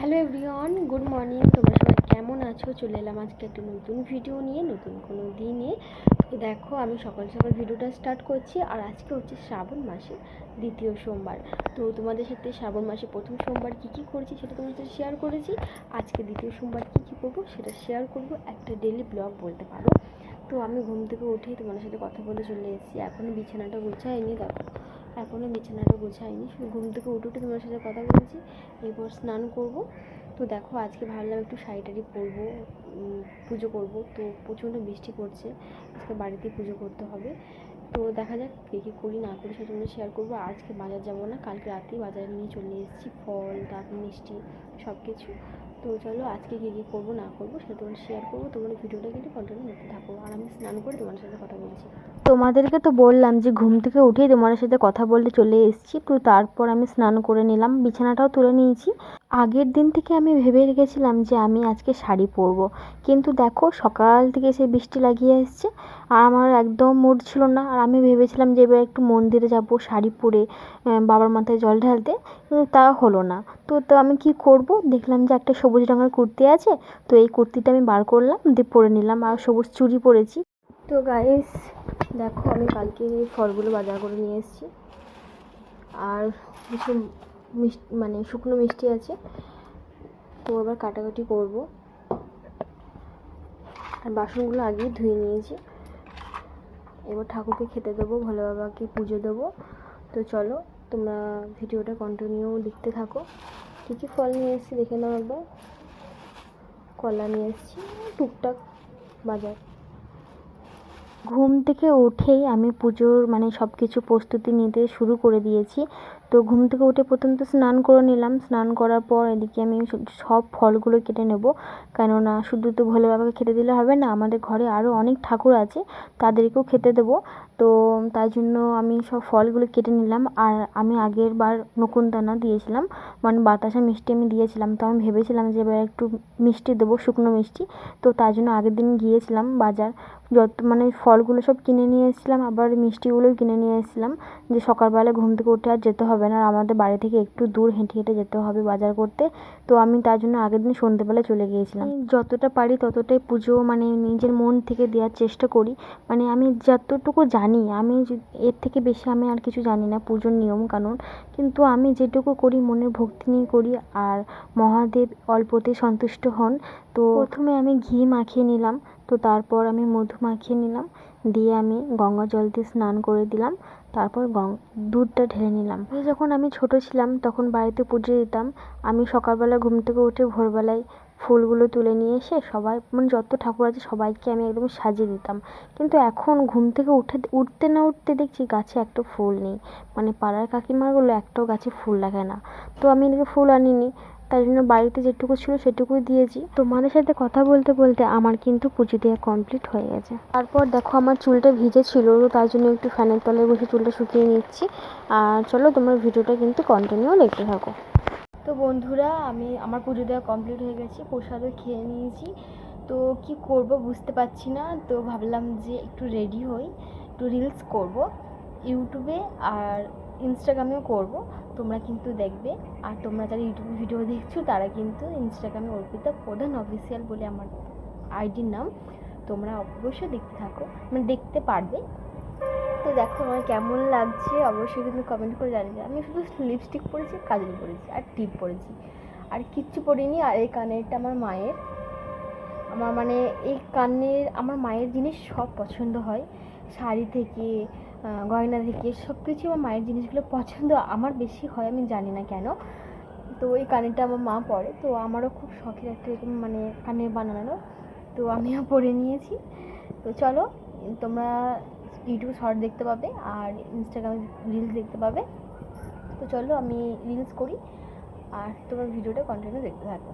Hello everyone, good morning. তোমরা সবাই কেমন আছো? চলে এলাম আজকে একটা নতুন ভিডিও নিয়ে, নতুন কোনো দিনে তো দেখো, আমি সকাল সকাল ভিডিওটা স্টার্ট করছি, আর আজকে হচ্ছে শ্রাবণ মাসে দ্বিতীয় সোমবার। তো তোমাদের সাথে শ্রাবণ মাসে প্রথম সোমবার কী কী করেছি সেটা তোমাদের সাথে শেয়ার করেছি। আজকে দ্বিতীয় সোমবার কী কী করব সেটা শেয়ার করব, একটা ডেলি ব্লগ বলতে পারো। তো আমি ঘুম থেকে উঠেই তোমাদের সাথে কথা বলে চলে এসেছি। এখন বিছানাটা গোছাইনি, দেখো। এখনও বিছানাটা গোছাইনি। ঘুম থেকে উঠে উঠে তোমার সাথে কথা বলেছি, এরপর স্নান করব। তো দেখো, আজকে ভাবলাম একটু শাড়ি টাড়ি পরবো পুজো করব। তো প্রচণ্ড বৃষ্টি পড়ছে, আজকে বাড়িতে পুজো করতে হবে। তো দেখা যাক কী কী করি, না করি সেটা তোমাদের শেয়ার করব। আজকে বাজার যাব না, কালকে রাতেই বাজারে নিয়ে চলে এসেছি, ফল তারপর মিষ্টি সব কিছু তো চলো আজকে কী কী করব, না করব সেটা তোমার শেয়ার করব। তোমার ভিডিওটা কিন্তু কন্টিনিউ দেখতে থাকো। আর আমি স্নান করে তোমার সাথে কথা বলছি। তোমাদেরকে তো বললাম যে ঘুম থেকে উঠেই তোমার সাথে কথা বলতে চলে এসেছি। তো তারপর আমি স্নান করে নিলাম। বিছানাটাও তুলে নিয়েছি। আগের দিন থেকে আমি ভেবে রেখেছিলাম যে আমি আজকে শাড়ি পরবো। কিন্তু দেখো, সকাল থেকে সেই বৃষ্টি লাগিয়ে এসছে আর আমার একদম মুড ছিল না। আর আমি ভেবেছিলাম যে এবার একটু মন্দিরে যাব, শাড়ি পরে বাবার মাথায় জল ঢালতে। কিন্তু তা হলো না। তো তো আমি কি করব? দেখলাম যে একটা সবুজ রঙের কুর্তি আছে। তো এই কুর্তিটা আমি বার করলাম, দিয়ে পরে নিলাম আর সবুজ চুড়ি পরেছি। তো গাইস দেখো আমি কালকে এই ফলগুলো বাজার করে নিয়ে এসেছি। আর কিছু মিষ্টি মানে শুকনো মিষ্টি আছে। তো এবার কাটাকাটি করব। আর বাসনগুলো আগেই ধুয়ে নিয়েছি। এবার ঠাকুরকে খেতে দেবো, ভোলে বাবাকে পুজো দেবো। তো চলো, তোমরা ভিডিওটা কন্টিনিউ দেখতে থাকো। কী কী ফল নিয়ে এসেছি দেখে নাও একবার। কলা নিয়ে এসেছি, টুকটাক বাজার। ঘুম থেকে উঠেই আমি পুজোর মানে সব কিছু প্রস্তুতি নিতে শুরু করে দিয়েছি। তো ঘুম থেকে উঠে প্রথম তো স্নান করে নিলাম। স্নান করার পর এদিকে আমি সব ফলগুলো কেটে নেব। কেননা শুধু তো ভোলে বাবাকে খেতে দিলে হবে না, আমাদের ঘরে আরও অনেক ঠাকুর আছে, তাদেরকেও খেতে দেবো। তো তাই জন্য আমি সব ফলগুলো কেটে নিলাম। আর আমি আগের বার নকুনদানা দিয়েছিলাম। মানে বাতাসা মিষ্টি আমি দিয়েছিলাম। তো আমি ভেবেছিলাম যে এবার একটু মিষ্টি দেবো, শুকনো মিষ্টি। তো তার জন্য আগের দিন গিয়েছিলাম বাজার। যত মানে ফলগুলো সব কিনে নিয়ে এসেছিলাম, আবার মিষ্টিগুলোও কিনে নিয়ে এসেছিলাম। যে সকালবেলা ঘুম থেকে উঠে আর যেতে হবে না, আর আমাদের বাড়ি থেকে একটু দূর হেঁটে হেঁটে যেতে হবে বাজার করতে। তো আমি তার জন্য আগের দিন সন্ধ্যেবেলা চলে গিয়েছিলাম। যতটা পারি ততটাই পুজো মানে নিজের মন থেকে দেওয়ার চেষ্টা করি। মানে আমি যতটুকু জানি, আমি এর থেকে বেশি আমি আর কিছু জানি না পুজোর নিয়ম কানুন। কিন্তু আমি যেটুকু করি মনের ভক্তি নিয়ে করি, আর মহাদেব অল্পতে সন্তুষ্ট হন। তো প্রথমে আমি ঘি মাখিয়ে নিলাম, তো তারপর আমি মধু মাখিয়ে নিলাম। দিয়ে আমি গঙ্গা জল দিয়ে স্নান করে দিলাম। তারপর গং দুধটা ঢেলে নিলাম। যখন আমি ছোট ছিলাম, তখন বাড়িতে পুজো দিতাম। আমি সকালবেলা ঘুম থেকে উঠে ভোরবেলায় ফুলগুলো তুলে নিয়ে এসে সবাই মানে যত ঠাকুর আছে, সবাইকে আমি একদম সাজিয়ে দিতাম। কিন্তু এখন ঘুম থেকে উঠে উঠতে না উঠতে দেখছি গাছে একটা ফুল নেই। মানে পাড়ার কাকিমাগুলো একটাও গাছে ফুল লাগায় না। তো আমি এদিকে ফুল আনিনি। তাই জন্য বাড়িতে যেটুকু ছিল সেটুকু দিয়েছি। তোমাদের সাথে কথা বলতে বলতে আমার কিন্তু পুজো দেওয়া কমপ্লিট হয়ে গেছে। তারপর দেখো আমার চুলটা ভিজে ছিল তার জন্য একটু ফ্যানের তলায় বসে চুলটা শুকিয়ে নিচ্ছি। আর চলো তোমার ভিডিওটা কিন্তু কন্টিনিউ দেখতে থাকো। তো বন্ধুরা, আমি আমার পুজো দেওয়া কমপ্লিট হয়ে গেছে, প্রসাদও খেয়ে নিয়েছি। তো কি করব বুঝতে পারছি না, তো ভাবলাম যে একটু রেডি হই, একটু রিলস করব, ইউটিউবে আর ইনস্টাগ্রামেও করব। তোমরা কিন্তু দেখবে। আর তোমরা যারা ইউটিউবে ভিডিও দেখছ, তারা কিন্তু ইনস্টাগ্রামে অর্পিতা প্রধান অফিসিয়াল বলে আমার আইডির নাম, তোমরা অবশ্যই দেখতে থাকো। মানে দেখতে পারবে। তো দেখো আমার কেমন লাগছে? অবশ্যই কিন্তু কমেন্ট করে জানিয়ে আমি শুধু লিপস্টিক পরেছি, কাজল পরেছি, আর টিপ পরেছি। আর কিচ্ছু পরিনি, আর এই কানেরটা আমার মায়ের। আমার মানে এই কানের, আমার মায়ের জিনিস সব পছন্দ হয়। শাড়ি থেকে গয়না থেকে। সব কিছু আমার মায়ের জিনিসগুলো পছন্দ। আমার বেশি হয়, আমি জানি না কেন। তো এই কানেরটা আমার মা পরে। তো আমারও খুব শখের একটা এরকম মানে কানের বানানো তো আমিও পরে নিয়েছি। তো চলো, তোমরা ইউটিউব শর্ট দেখতে পাবে আর ইনস্টাগ্রামে রিলস দেখতে পাবে। তো চলো, আমি রিলস করি। আর তোমার ভিডিওটা কন্টিনিউ দেখতে থাকো।